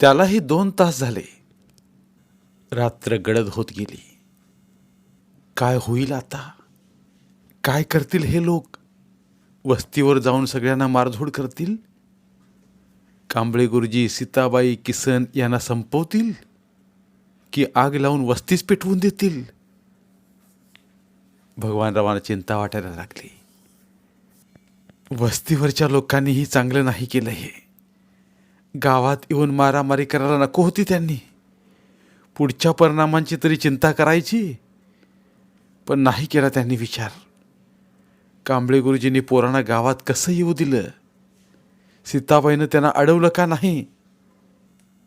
त्यालाही दोन तास झाले. रात्र गडद होत गेली. काय होईल आता? काय करतील हे लोक? वस्तीवर जाऊन सगळ्यांना मारझोड करतील? कांबळे गुरुजी सीताबाई किसन यांना संपवतील? की आग लावून वस्तीच पेटवून देतील? भगवानरावांना चिंता वाटायला लागली. वस्तीवरच्या लोकांनीही चांगलं नाही केलं हे. गावात येऊन मारामारी करायला नको होती त्यांनी. पुढच्या परिणामांची तरी चिंता करायची पण नाही केला त्यांनी विचार. कांबळे गुरुजींनी पोरांना गावात कसं येऊ दिलं? सीताबाईनं त्यांना अडवलं का नाही?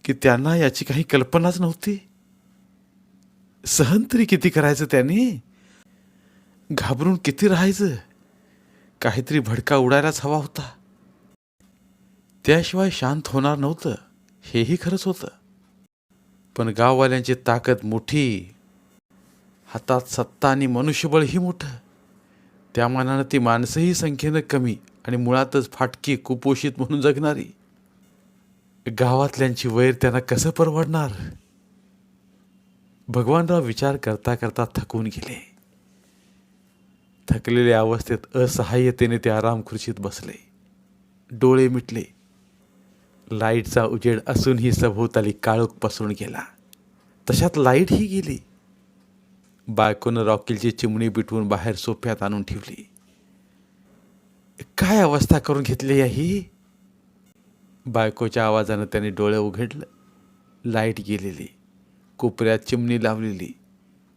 की त्यांना याची काही कल्पनाच नव्हती? सहन तरी किती करायचं त्यांनी? घाबरून किती राहायचं? काहीतरी भडका उडायलाच हवा होता. त्याशिवाय शांत होणार नव्हतं. हेही खरंच होतं. पण गाववाल्यांची ताकद मोठी. हातात सत्ता आणि मनुष्यबळही मोठं. त्या मानानं ती माणसंही संख्येनं कमी आणि मुळातच फाटकी कुपोषित म्हणून जगणारी. गावातल्यांची वैर त्यांना कसं परवडणार? भगवानराव विचार करता करता थकून गेले. थकलेल्या अवस्थेत असहाय्यतेने ते आराम खुर्चीत बसले. डोळे मिटले. लाईटचा उजेड असूनही सभोवताली काळोख पसरून गेला. तशात लाईटही गेली. बायकोनं रॉकेलची चिमणी बिटवून बाहेर सोफ्यात आणून ठेवली. काय अवस्था करून घेतली आहे? ही बायकोच्या आवाजानं त्याने डोळे उघडलं. लाइट गेलेली. कोपऱ्यात चिमणी लावलेली.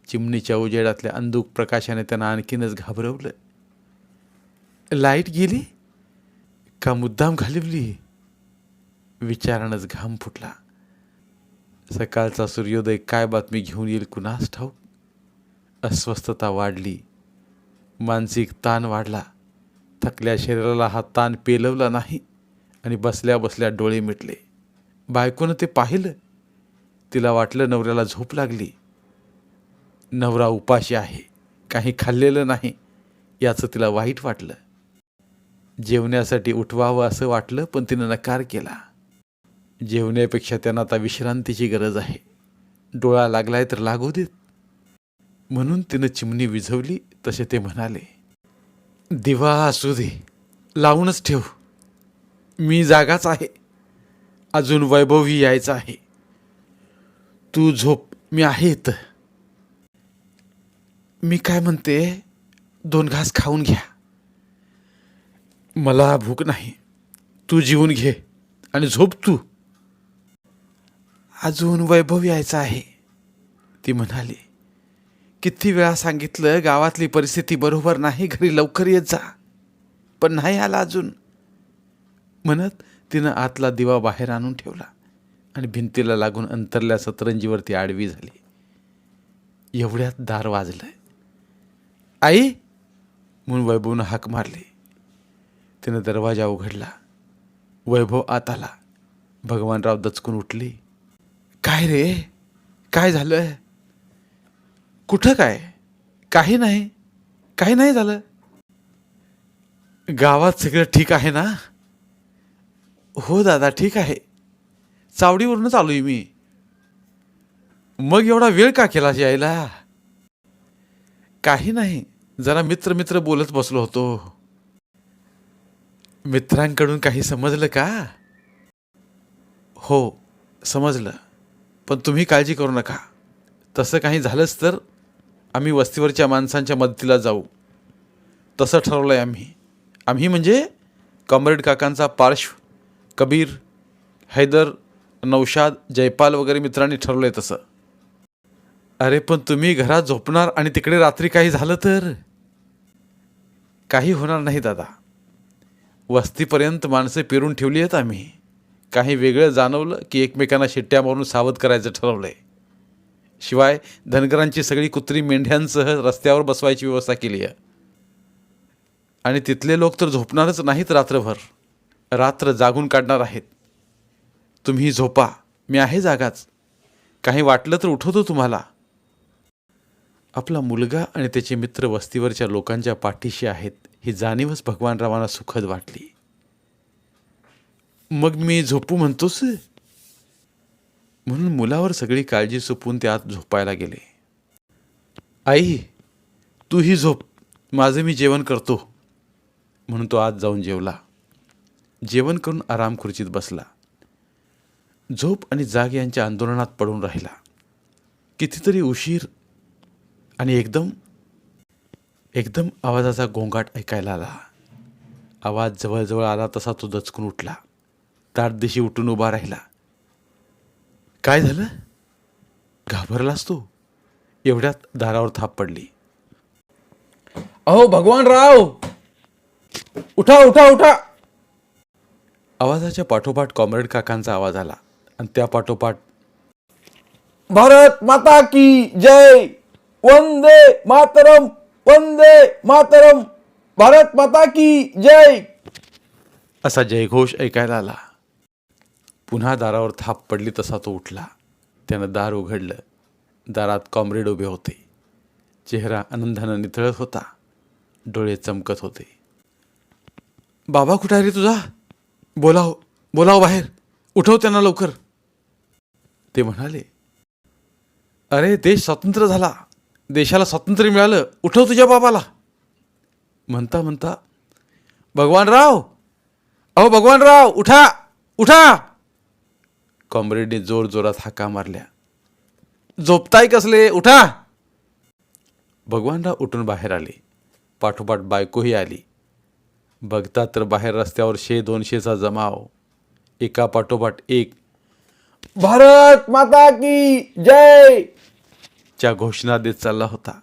चिमणीच्या उजेडातल्या अंधुक प्रकाशाने त्यांना आणखीनच घाबरवलं. लाइट गेली? का मुद्दाम घालवली? विचारानंच घाम फुटला. सकाळचा सूर्योदय काय बातमी घेऊन येईल कुणास ठाऊक? अस्वस्थता वाढली. मानसिक ताण वाढला. थकल्या शरीराला हा ताण पेलवला नाही आणि बसल्या बसल्या डोळे मिटले. बायकोनं ते पाहिलं. तिला वाटलं नवऱ्याला झोप लागली. नवरा उपाशी आहे. काही खाल्लेलं नाही. याचं तिला वाईट वाटलं. जेवण्यासाठी उठवावं असं वाटलं पण तिनं नकार केला. जेवण्यापेक्षा त्यांना आता विश्रांतीची गरज आहे. डोळा लागलाय तर लागू देत. म्हणून तिनं चिमणी विझवली तसे ते म्हणाले दिवा असू दे लावूनच ठेव. मी जागाच आहे. अजून वैभवी यायचं आहे. तू झोप मी आहे इथं. मी काय म्हणते दोन घास खाऊन घ्या. मला भूक नाही. तू जीवन घे आणि झोप तू. अजून वैभव यायचं आहे. ती म्हणाली किती वेळा सांगितलं गावातली परिस्थिती बरोबर नाही घरी लवकर येत जा. पण नाही आला अजून. म्हणत तिनं आतला दिवा बाहेर आणून ठेवला आणि भिंतीला लागून अंतरल्या सतरंजीवरती आडवी झाली. एवढ्यात दार वाजलं. आई! म्हणून वैभवनं हाक मारली. तिनं दरवाजा उघडला. वैभव आत आला. भगवानराव दचकून उठली. काय रे? काय झालं कुठं काय? काही नाही. काही नाही झालं. गावात सगळं ठीक आहे ना? हो दादा ठीक आहे. चावडीवरूनच आलोय मी. मग एवढा वेळ का केला यायला? काही नाही. जरा मित्र मित्र बोलत बसलो होतो. मित्रांकडून काही समजलं का? हो समजलं. पण तुम्ही काळजी करू नका. तसं काही झालंच तर आम्ही वस्तीवरच्या माणसांच्या मदतीला जाऊ. तसं ठरवलं आहे आम्ही. आम्ही म्हणजे कॉम्रेड काकांचा पार्श्व कबीर हैदर नौशाद जयपाल वगैरे मित्रांनी ठरवलं आहे तसं. अरे पण तुम्ही घरात झोपणार आणि तिकडे रात्री काही झालं तर? काही होणार नाही दादा. वस्तीपर्यंत माणसं पेरून ठेवली आहेत आम्ही. काही वेगळं जाणवलं की एकमेकांना शिट्ट्या मारून सावध करायचं ठरवलं आहे शिवाय धनगरांची सगळी कुत्री मेंढ्यांसह रस्त्यावर बसवायची व्यवस्था केली आहे. आणि तिथले लोक तर झोपणारच नाहीत रात्रभर. रात्र जागून काढणार आहेत. तुम्ही झोपा मी आहे जागाच. काही वाटलं तर उठवतो तुम्हाला. आपला मुलगा आणि त्याचे मित्र वस्तीवरच्या लोकांच्या पाठीशी आहेत ही जाणीवच भगवानरावांना सुखद वाटली. मग मी झोपू म्हणतोस? म्हणून मुलावर सगळी काळजी सोपून ते आत झोपायला गेले. आई तूही झोप. माझं मी जेवण करतो. म्हणून तो आत जाऊन जेवला. जेवण करून आराम खुर्चीत बसला. झोप आणि जाग यांच्या आंदोलनात पडून राहिला. कितीतरी उशीर आणि एकदम एकदम आवाजाचा गोंगाट ऐकायला आला. आवाज जवळजवळ आला तसा तो दचकून उठला. ताटदिशी उठून उभा राहिला. काय झालं? घाबरलास तू? एवढ्यात दारावर थाप पडली. अहो भगवान राव! उठा उठा उठा! आवाजाच्या पाठोपाठ कॉम्रेड काकांचा आवाज आला आणि त्या पाठोपाठ भारत माता की जय! वंदे मातरम! वंदे मातरम! भारत माता की जय! असा जयघोष ऐकायला आला. पुन्हा दारावर थाप पडली तसा तो उठला. त्यानं दार उघडलं. दारात कॉम्रेड उभे होते. चेहरा आनंदानं निथळत होता. डोळे चमकत होते. बाबा कुठं आहे रे तुझा? बोलाव बोलाव बाहेर. उठव त्यांना लवकर. ते म्हणाले अरे देश स्वतंत्र झाला. देशाला स्वातंत्र्य मिळालं. उठव तुझ्या बाबाला. म्हणता म्हणता भगवानराव अहो भगवानराव उठा उठा. कॉम्रेडने जोर जोरात हाका मारल्या. झोपताय कसले? उठा. भगवानराव उठून बाहेर आले. पाठोपाठ बायकोही आली. बघता तर बाहेर रस्त्यावर शे दोनशेचा जमाव. एका पाठोपाठ एक. भारत माता की जय. च्या घोषणा देत चालला होता.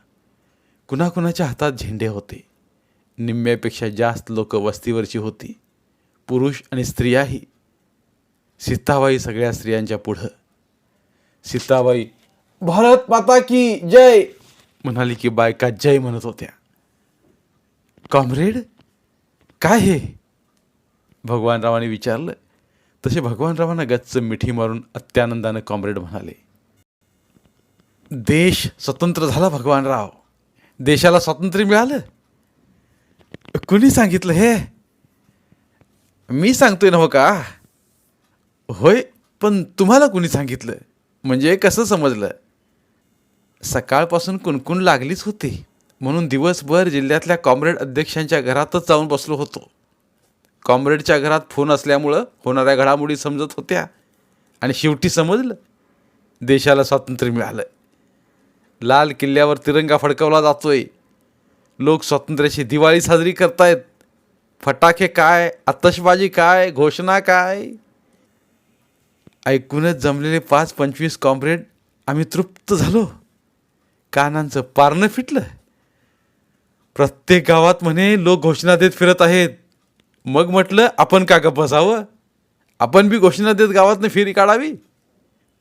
कुणाकुणाच्या हातात झेंडे होते. निम्म्यापेक्षा जास्त लोक वस्तीवरची होती. पुरुष आणि स्त्रियाही. सीताबाई सगळ्या स्त्रियांच्या पुढं. सीताबाई भारत माता की जय! म्हणाली की बायका जय म्हणत होत्या. कॉम्रेड काय हे? भगवानरावाने विचारलं. तसे भगवानरावांना गच्च मिठी मारून अत्यानंदानं कॉम्रेड म्हणाले देश स्वतंत्र झाला भगवानराव. देशाला स्वातंत्र्य मिळालं. कुणी सांगितलं हे? मी सांगतोय ना हो का? होय पण तुम्हाला कुणी सांगितलं म्हणजे कसं समजलं? सकाळपासून कुणकुण लागलीच होती. म्हणून दिवसभर जिल्ह्यातल्या कॉम्रेड अध्यक्षांच्या घरातच जाऊन बसलो होतो. कॉम्रेडच्या घरात फोन असल्यामुळं होणाऱ्या घडामोडी समजत होत्या. आणि शेवटी समजलं. देशाला स्वातंत्र्य मिळालं लाल किल्ल्यावर तिरंगा फडकवला जातोय. लोक स्वातंत्र्याची दिवाळी साजरी करतायत. फटाके काय आतषबाजी काय घोषणा काय? ऐकूनच जमलेले पाच पंचवीस कॉम्रेड आम्ही तृप्त झालो. कानांचं पारणं फिटलं. प्रत्येक गावात म्हणे लोक घोषणा देत फिरत आहेत. मग म्हटलं आपण का गप्प बसावं? आपण बी घोषणा देत गावातनं फेरी काढावी?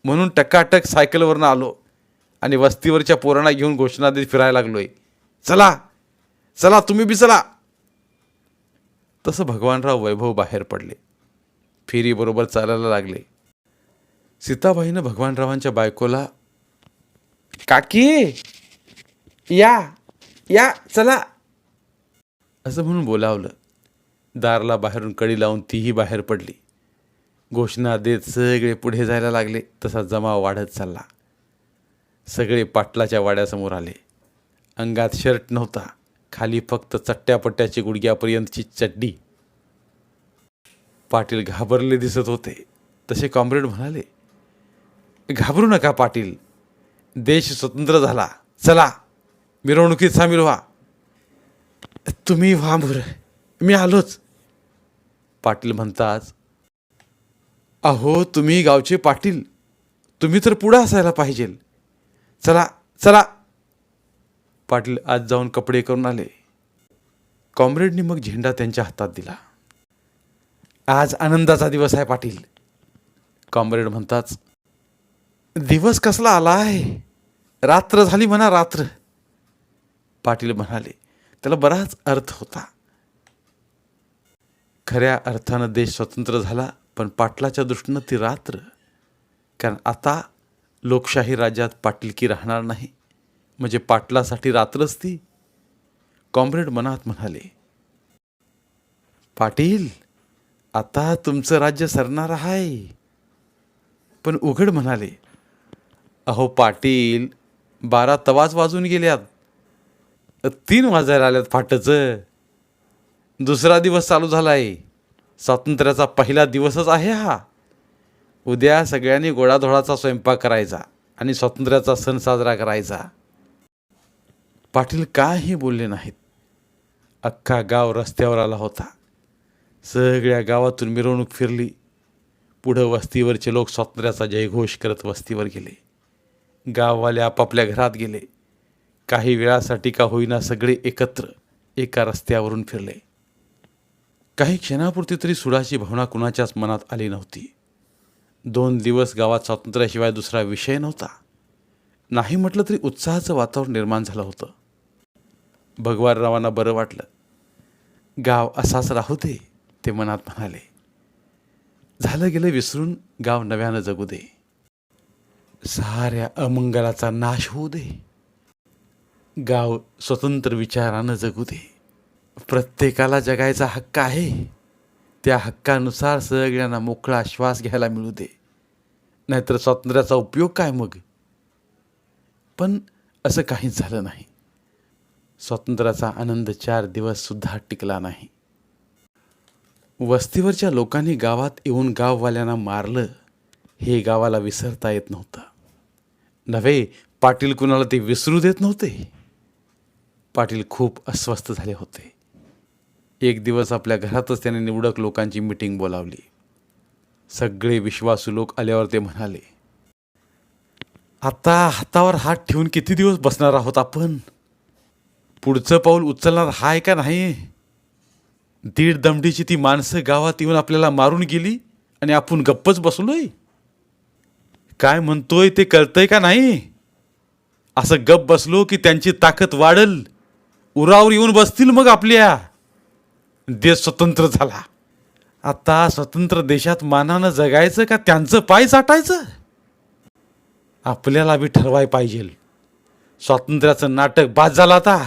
म्हणून टकाटक सायकलवरनं आलो आणि वस्तीवरच्या पोरांना घेऊन घोषणा देत फिरायला लागलोय. चला चला तुम्ही बी चला. तसं भगवानराव वैभव बाहेर पडले. फेरीबरोबर चालायला लागले. सीताबाईनं भगवानरावांच्या बायकोला काकी या या चला. असं म्हणून बोलावलं. दारला बाहेरून कडी लावून तीही बाहेर पडली. घोषणा देत सगळे पुढे जायला लागले तसा जमाव वाढत चालला. सगळे पाटलाच्या वाड्यासमोर आले. अंगात शर्ट नव्हता खाली फक्त चट्ट्यापट्ट्याची गुडघ्यापर्यंतची चड्डी. पाटील घाबरले दिसत होते. तसे कॉम्रेड म्हणाले घाबरू नका पाटील. देश स्वतंत्र झाला. चला मिरवणुकीत सामील व्हा. तुम्ही व्हा भुर मी आलोच. पाटील म्हणताच अहो तुम्ही गावचे पाटील. तुम्ही तर पुढं असायला पाहिजे. चला चला. पाटील आज जाऊन कपडे करून आले. कॉम्रेडनी मग झेंडा त्यांच्या हातात दिला. आज आनंदाचा दिवस आहे पाटील. कॉम्रेड म्हणताच दिवस कसला आलाय रात्र झाली म्हणा रात्र. पाटील म्हणाले त्याला बराच अर्थ होता. खऱ्या अर्थानं देश स्वतंत्र झाला पण पाटलाच्या दृष्टीनं ती रात्र. कारण आता लोकशाही राज्यात पाटीलकी राहणार नाही. म्हणजे पाटलासाठी रात्रच ती. कॉम्रेड मनात म्हणाले पाटील आता तुमचं राज्य सरणार आहे. पण उघड म्हणाले अहो पाटील बारा तवाच वाजून गेल्यात. तीन वाजायला आल्यात फाटचं. दुसरा दिवस चालू झाला आहे स्वातंत्र्याचा पहिला दिवसच आहे हा. उद्या सगळ्यांनी गोडाधोडाचा स्वयंपाक करायचा आणि स्वातंत्र्याचा सण साजरा करायचा. पाटील काही बोलले नाहीत. अख्खा गाव रस्त्यावर आला होता. सगळ्या गावातून मिरवणूक फिरली. पुढं वस्तीवरचे लोक स्वातंत्र्याचा जयघोष करत वस्तीवर गेले. गाववाले आपापल्या घरात गेले. काही वेळासाठी का होईना सगळे एकत्र एका रस्त्यावरून फिरले. काही क्षणापुरती तरी सुडाची भावना कुणाच्याच मनात आली नव्हती. दोन दिवस गावात स्वातंत्र्याशिवाय दुसरा विषय नव्हता. नाही म्हटलं तरी उत्साहाचं वातावरण निर्माण झालं होतं. भगवानरावांना बरं वाटलं. गाव असाच राहू दे ते मनात म्हणाले. झालं गेलं विसरून गाव नव्यानं जगू दे. साऱ्या अमंगलाचा नाश होऊ दे. गाव स्वतंत्र विचारानं जगू दे. प्रत्येकाला जगायचा हक्क आहे. त्या हक्कानुसार सगळ्यांना मोकळा श्वास घ्यायला मिळू दे. नाहीतर स्वातंत्र्याचा उपयोग काय मग? पण असं काहीच झालं नाही. स्वातंत्र्याचा आनंद चार दिवस सुद्धा टिकला नाही. वस्तीवरच्या लोकांनी गावात येऊन गाववाल्यांना मारलं. हे गावाला विसरता येत नव्हतं. नव्हे पाटील कुणाला ते विसरू देत नव्हते. पाटील खूप अस्वस्थ झाले होते. एक दिवस आपल्या घरातच त्याने निवडक लोकांची मिटिंग बोलावली. सगळे विश्वासू लोक आल्यावर ते म्हणाले आता हातावर हात ठेवून किती दिवस बसणार आहोत आपण? पुढचं पाऊल उचलणार हाय का नाही? दीड दमडीची ती माणसं गावात येऊन आपल्याला मारून गेली आणि आपण गप्पच बसलोय? काय म्हणतोय ते कळतंय का नाही? असं गप बसलो की त्यांची ताकद वाढल. उरावर येऊन बसतील मग आपल्या. देश स्वतंत्र झाला. आता स्वतंत्र देशात मानानं जगायचं का त्यांचं पाय चाटायचं आपल्याला बी ठरवाय पाहिजे. स्वातंत्र्याचं नाटक बाद झालं आता.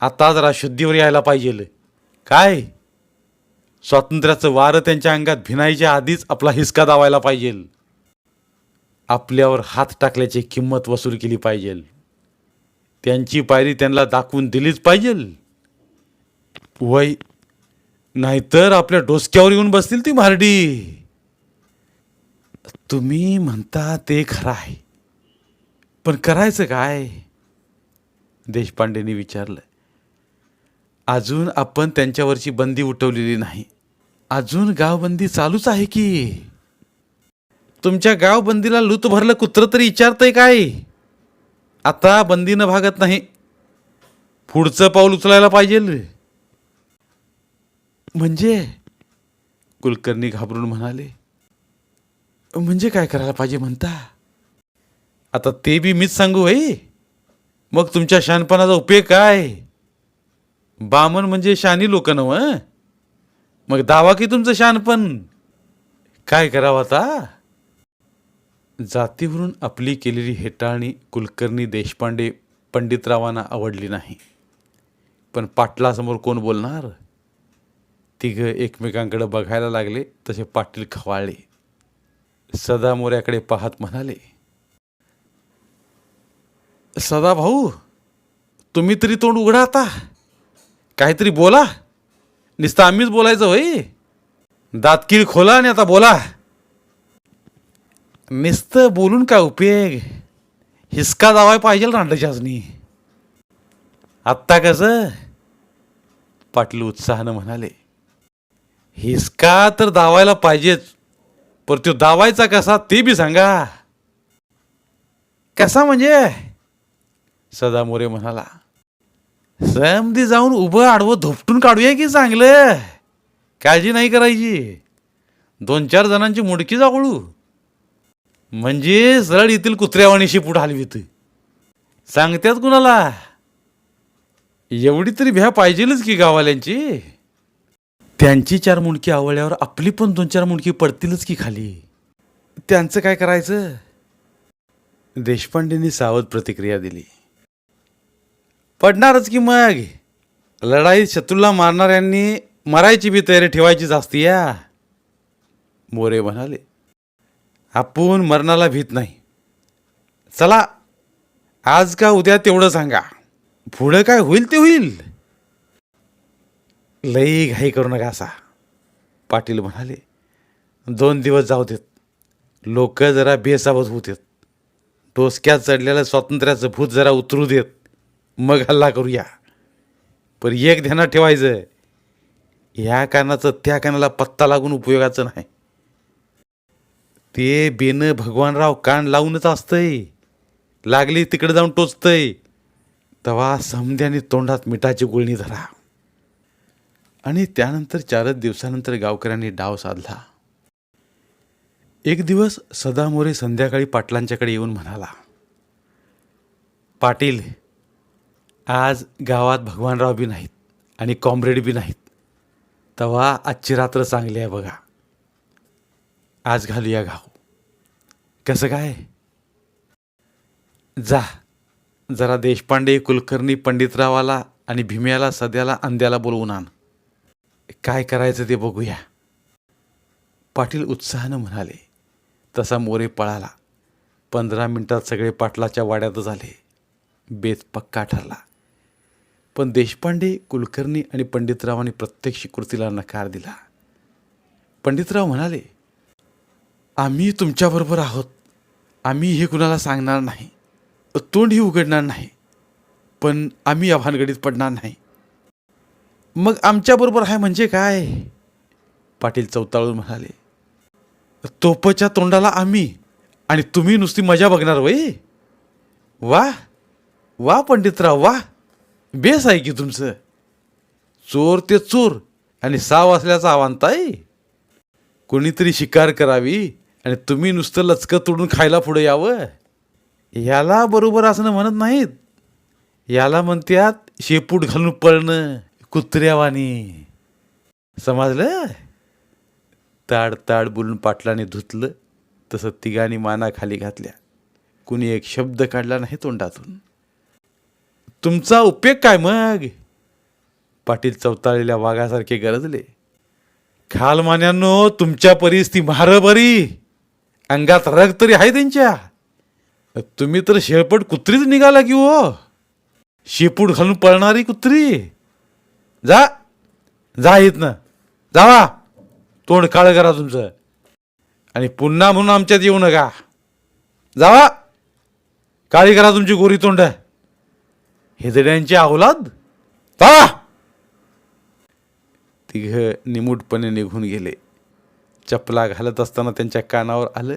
आता जरा शुद्धीवर यायला पाहिजे. काय? स्वातंत्र्याचं वारं त्यांच्या अंगात भिनायच्या आधीच आपला हिसका दावायला पाहिजे. आपल्यावर हात टाकल्याची किंमत वसूल केली पाहिजे. त्यांची पायरी त्यांना दाखवून दिलीच पाहिजे. वय नाहीतर आपल्या डोसक्यावर येऊन बसतील ती मारडी तुम्ही म्हणता ते खरं आहे. पण करायचं काय? देशपांडेंनी विचारलं. अजून आपण त्यांच्यावरची बंदी उठवलेली नाही. अजून गावबंदी चालूच आहे की? तुमच्या गावबंदीला लूत भरलं कुत्रं तरी विचारतंय काय? आता बंदीनं भागत नाही. पुढचं पाऊल उचलायला पाहिजे म्हणजे? कुलकर्णी घाबरून म्हणाले. म्हणजे काय करायला पाहिजे म्हणता? आता ते बी मीच सांगू होई मग तुमच्या शानपणाचा उपयोग काय? बामण म्हणजे शानी लोक नव मग दावा की तुमचं शानपण काय करावं आता? जातीवरून आपली केलेली हेटाळणी कुलकर्णी देशपांडे पंडितरावांना आवडली नाही. पण पाटलासमोर कोण बोलणार? तिघं एकमेकांकडे बघायला लागले तसे पाटील खवाळले सदा मोऱ्याकडे पाहत म्हणाले सदा भाऊ तुम्ही तरी तोंड उघडा आता. काहीतरी बोला. नुसतं आम्हीच बोलायचं होय. दातकीळ खोला आणि आता बोला. नुसतं बोलून काय उपयोग? हिसका दावाय पाहिजे रांडशासनी आत्ता कसं? पाटील उत्साहानं म्हणाले हिसका तर दावायला पाहिजेच पर तो दावायचा कसा ते बी सांगा. कसा म्हणजे? सदा मोरे म्हणाला समधी जाऊन उभं आडवं धोपटून काढूया की चांगलं? काळजी नाही करायची. दोन चार जणांची मुडकी जावळू. म्हणजे सरळ येथील कुत्र्यावाणी शिपूट हलवीत सांगत्यात कुणाला? एवढी तरी भ्या पाहिजेलच की गावाल्यांची त्यांची चार मुंडकी आवळल्यावर आपली पण दोन चार मुंडकी पडतीलच की खाली. त्यांचं काय करायचं? देशपांडेंनी सावध प्रतिक्रिया दिली. पडणारच की मग? लढाईत शत्रूला मारणाऱ्यांनी मरायची बी तयारी ठेवायचीच असती या मोरे म्हणाले आपण मरणाला भीत नाही. चला आज का उद्या तेवढं सांगा. पुढं काय होईल ते होईल. लई घाई करू नका असा. पाटील म्हणाले दोन दिवस जाऊ देत. लोक जरा बेसावत होऊ देत. डोसक्यात चढलेलं स्वातंत्र्याचं भूत जरा उतरू देत. मग हल्ला करूया. पण एक ध्यानात ठेवायचं. ह्या कानाचं त्या कानाला पत्ता लागून उपयोगाचं नाही. ते बेनं भगवानराव कान लावूनच असतंय. लागली तिकडे जाऊन टोचतंय. तवा समध्याने तोंडात मिठाची गुळणी धरा. आणि त्यानंतर चारच दिवसानंतर गावकऱ्यांनी डाव साधला. एक दिवस सदामोरे संध्याकाळी पाटलांच्याकडे येऊन म्हणाला पाटील आज गावात भगवानराव बी नाहीत आणि कॉम्रेड बी नाहीत. तवा आजची रात्र चांगली आहे बघा. आज घालूया घाव कसं काय? जा. जरा देशपांडे कुलकर्णी पंडितरावाला आणि भीम्याला सध्याला अंद्याला बोलवून आण. काय करायचं ते बघूया. पाटील उत्साहानं म्हणाले तसा मोरे पळाला. पंधरा मिनिटात सगळे पाटलाच्या वाड्यात आले बेत पक्का ठरला. पण देशपांडे कुलकर्णी आणि पंडितरावांनी प्रत्यक्ष कृतीला नकार दिला. पंडितराव म्हणाले आम्ही तुमच्याबरोबर आहोत. आम्ही हे कुणाला सांगणार नाही. तोंडही उघडणार नाही. पण आम्ही आव्हानगडीत पडणार नाही. मग आमच्याबरोबर आहे म्हणजे काय? पाटील चौताळून म्हणाले. तोपच्या तोंडाला आम्ही आणि तुम्ही नुसती मजा बघणार वय वा वा पंडितराव वा. बेस आहे की तुमचं. चोर ते चोर आणि साव असल्याचा आव्हानताय कोणीतरी शिकार करावी. आणि तुम्ही नुसतं लचकं तोडून खायला पुढे यावं? याला बरोबर असणं म्हणत नाहीत. याला म्हणत्यात शेपूट घालून पळणं कुत्र्यावानी. समजलं? ताड ताड बोलून पाटलाने धुतलं तसं तिघांनी माना खाली घातल्या. कुणी एक शब्द काढला नाही तोंडातून. तुमचा उपयोग काय मग? पाटील चवताळलेल्या वाघासारखे गरजले. खालमान्यांनो तुमच्या परीस ती बरी अंगात रग तरी आहे त्यांच्या. तुम्ही तर शेळपट कुत्रीच निघाला की हो. शेपूट घालून पळणारी कुत्री. जा जा येत ना जावा. तोंड काळ करा तुमचं. आणि पुन्हा म्हणून आमच्यात येऊ नका. जावा. काळी करा तुमची गोरी तोंड. हेदड्यांची अवलाद. जावा तिघ निमूटपणे निघून गेले. चपला घालत असताना त्यांच्या कानावर आलं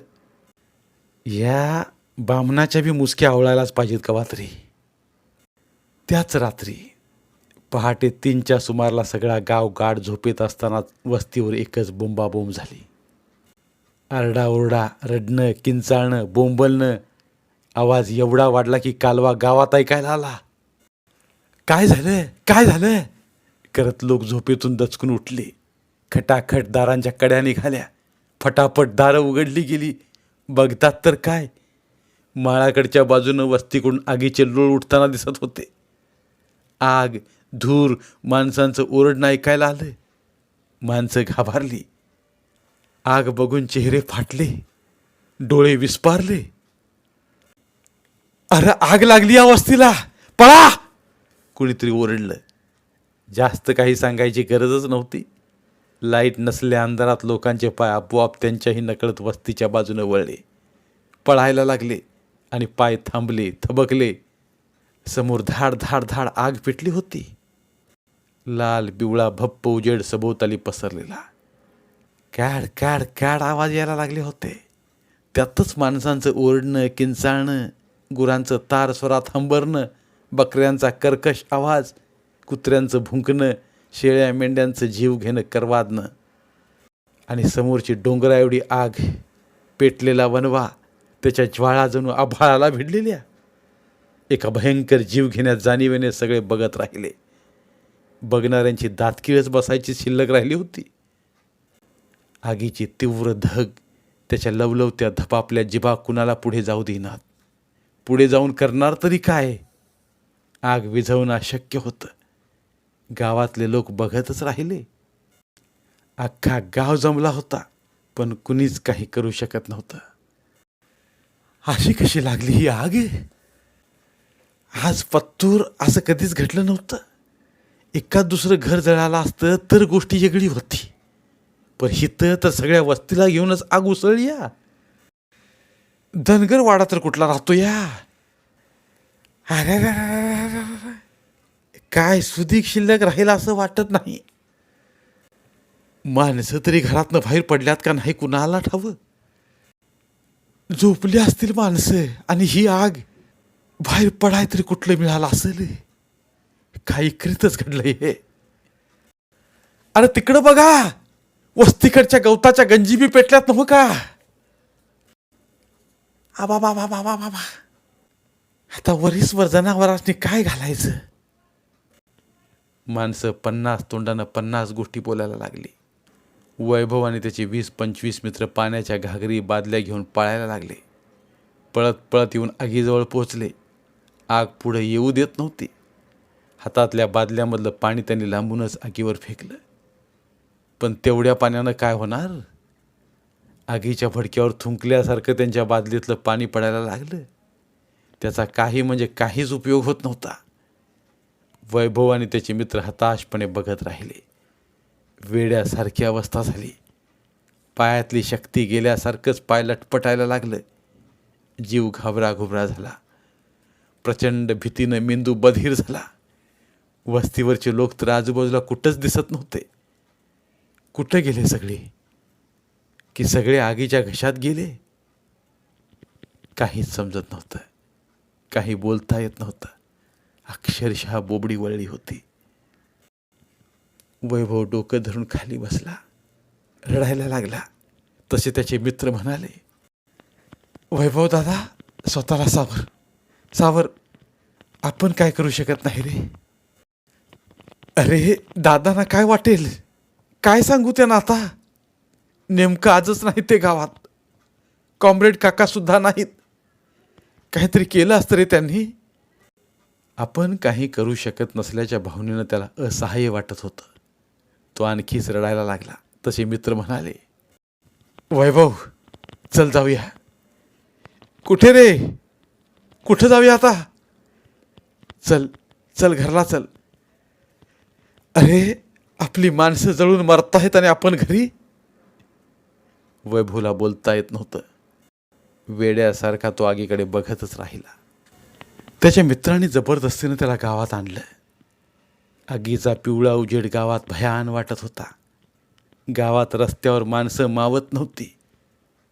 या बामणाच्या बी मुसक्या आवळायलाच पाहिजेत कवात्री त्याच रात्री पहाटे तीनच्या सुमारला सगळा गाव गाड झोपेत असताना वस्तीवर एकच बोंबाबोंब झाली. आरडाओरडा रडणं किंचाळणं बोंबलणं आवाज एवढा वाढला की कालवा गावात ऐकायला आला. काय झालं? काय झालं? करत लोक झोपेतून दचकून उठले. खटाखट दारांच्या कड्या निघाल्या. फटाफट दारं उघडली गेली. बघतात तर काय? माळाकडच्या बाजूनं वस्तीकडून आगीचे लोळ उठताना दिसत होते. आग धूर माणसांचं ओरडणं ऐकायला आलं. माणसं घाबरली. आग बघून चेहरे फाटले. डोळे विस्पारले. अरे आग लागली या वस्तीला. पळा! कुणीतरी ओरडलं. जास्त काही सांगायची गरजच नव्हती. लाइट नसल्या अंधारात लोकांचे पाय आपोआप त्यांच्याही नकळत वस्तीच्या बाजूने वळले. पळायला लागले आणि पाय थांबले थबकले. समोर धाड धाड धाड आग पेटली होती. लाल पिवळा भप्प उजेड सभोवताली पसरलेला. कॅड कॅड कॅड आवाज यायला लागले होते. त्यातच माणसांचं ओरडणं किंचाळणं गुरांचं तार स्वरात हंबरणं बकऱ्यांचा कर्कश आवाज कुत्र्यांचं भुंकणं शेळ्या मेंढ्यांचं जीव घेणं करवादणं आणि समोरची डोंगराएवढी आग पेटलेला वनवा त्याच्या ज्वाळा जणू आभाळाला भिडलेल्या. एका भयंकर जीव घेण्यात जाणीवेने सगळे बघत राहिले. बघणाऱ्यांची दातकिळच बसायची शिल्लक राहिली होती. आगीची तीव्र धग त्याच्या लवलवत्या धपापल्या जिबा कुणाला पुढे जाऊ देईनात. पुढे जाऊन करणार तरी काय? आग विझवणं अशक्य होतं. गावातले लोक बघतच राहिले. अख्खा गाव जमला होता पण कुणीच काही करू शकत नव्हतं. अशी कशी लागली ही आग? आज पत्तूर असं कधीच घडलं नव्हतं. एकाच दुसरं घर जळालं असतं तर गोष्टी वेगळी होती. पण हिथं तर सगळ्या वस्तीला घेऊनच आग उसळली या धनगर वाडा तर कुठला राहतो या? अरे. काय सुधीक शिल्लक राहील असं वाटत नाही. माणसं तरी घरातनं बाहेर पडल्यात का नाही कुणाला ठावं? झोपली असतील माणसं आणि ही आग बाहेर पडाय तरी कुठलं मिळालं असेल? काही करीतच घडलंय हे. अरे तिकडं बघा. वस्तीकडच्या गवताच्या गंजीबी पेटल्यात नव्ह का? आबा बाबा बाबा बाबा आता वरीसवर जनावरांनी काय घालायचं? माणसं पन्नास तोंडानं पन्नास गोष्टी बोलायला लागली. वैभव आणि त्याचे वीस पंचवीस मित्र पाण्याच्या घागरी बादल्या घेऊन पळायला लागले. पळत पळत येऊन आगीजवळ पोचले आग पुढे येऊ देत नव्हती. हातातल्या बादल्यामधलं पाणी त्यांनी लांबूनच आगीवर फेकलं. पण तेवढ्या पाण्यानं काय होणार? आगीच्या भडक्यावर थुंकल्यासारखं त्यांच्या बादलीतलं पाणी पडायला लागलं. त्याचा काही म्हणजे काहीच उपयोग होत नव्हता. वैभव आणि त्याचे मित्र हताशपणे बघत राहिले. वेड्यासारखी अवस्था झाली. पायातली शक्ती गेल्यासारखंच पाय लटपटायला लागलं. जीव घाबरा घुबरा झाला. प्रचंड भीतीनं मेंदू बधीर झाला. वस्तीवरचे लोक तर आजूबाजूला कुठंच दिसत नव्हते. कुठं गेले सगळे? की सगळे आगीच्या घशात गेले? काहीच समजत नव्हतं. काही बोलता येत नव्हतं. अक्षरशः बोबडी वळली होती. वैभव डोकं धरून खाली बसला रडायला लागला. तसे त्याचे मित्र म्हणाले वैभव दादा स्वतःला सावर. सावर आपण काय करू शकत नाही रे? अरे दादांना काय वाटेल? काय सांगू त्यांना आता नेमकं आजच नाही ते गावात. कॉम्रेड काकासुद्धा नाहीत. काहीतरी केलं असतं रे त्यांनी. आपण काही करू शकत नसल्याच्या भावनेनं त्याला असहाय्य वाटत होतं. तो आणखीच रडायला लागला. तसे मित्र म्हणाले वैभव चल जाऊया. कुठे रे? कुठं जाऊया आता? चल चल घरला चल. अरे आपली माणसं जळून मरताहेत आणि आपण घरी? वैभवला बोलता येत नव्हतं. वेड्यासारखा तो आगीकडे बघतच राहिला. त्याच्या मित्रांनी जबरदस्तीनं त्याला गावात आणलं आगीचा पिवळा उजेड गावात भयान वाटत होता. गावात रस्त्यावर माणसं मावत नव्हती.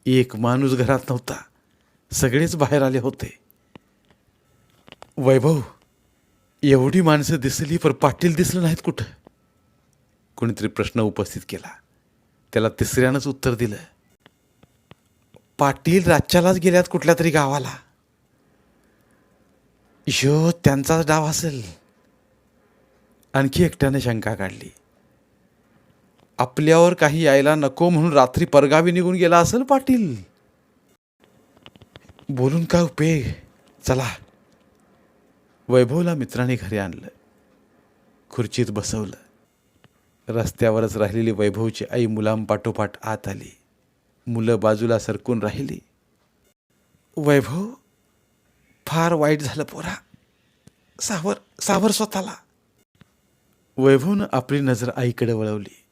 एक माणूस घरात नव्हता. सगळेच बाहेर आले होते. वैभव एवढी माणसं दिसली पर पाटील दिसलं नाहीत कुठं? कोणीतरी प्रश्न उपस्थित केला. त्याला तिसऱ्यानंच उत्तर दिलं. पाटील राज्यालाच गेल्यात कुठल्या तरी गावाला. यो त्यांचाच डाव असेल. आणखी एकट्याने शंका काढली. आपल्यावर काही यायला नको म्हणून रात्री परगावी निघून गेला असेल पाटील. बोलून काय उपयोग? चला. वैभवला मित्राने घरी आणलं. खुर्चीत बसवलं. रस्त्यावरच राहिलेली वैभवची आई मुलांपाठोपाठ आत आली. मुलं बाजूला सरकून राहिली. वैभव फार वाईट झालं पोरा. सावर सावर स्वतःला. वैभवनं आपली नजर आईकडे वळवली.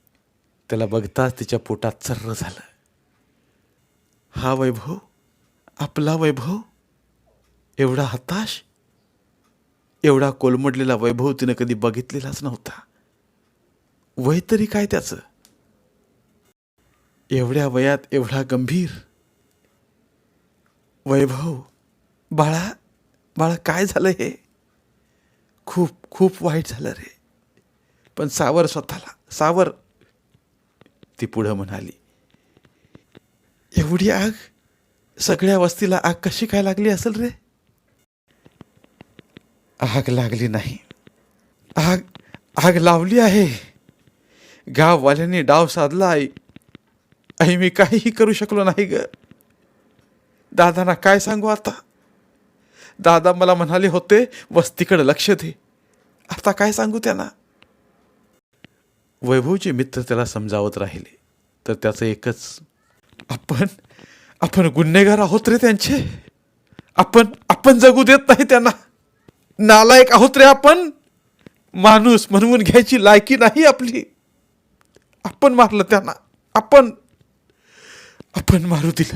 त्याला बघताच तिच्या पोटात चर्र झालं. हा वैभव आपला वैभव एवढा हताश एवढा कोलमडलेला वैभव तिनं कधी बघितलेलाच नव्हता. वय तरी काय त्याचं? एवढ्या वयात एवढा गंभीर. वैभव बाळा बाळा काय झालं हे? खूप खूप वाईट झालं रे. पण सावर स्वतःला सावर. ती पुढं म्हणाली एवढी आग? सगळ्या वस्तीला आग कशी काय लागली असेल रे? आग लागली नाही. आग आग लावली आहे. गाववाल्यांनी डाव साधला आहे. आई मी काहीही करू शकलो नाही ग. दादांना काय सांगू आता? दादा मला म्हणाले होते वस्तीकडे लक्ष दे. आता काय सांगू त्यांना? वैभवचे मित्र त्याला समजावत राहिले. तर त्याचं एकच आपण आपण गुन्हेगार आहोत रे त्यांचे. आपण आपण जगू देत नाही त्यांना. नालायक आहोत रे आपण. माणूस म्हणून घ्यायची लायकी नाही आपली. आपण मारलं त्यांना. आपण आपण मारू दिलं.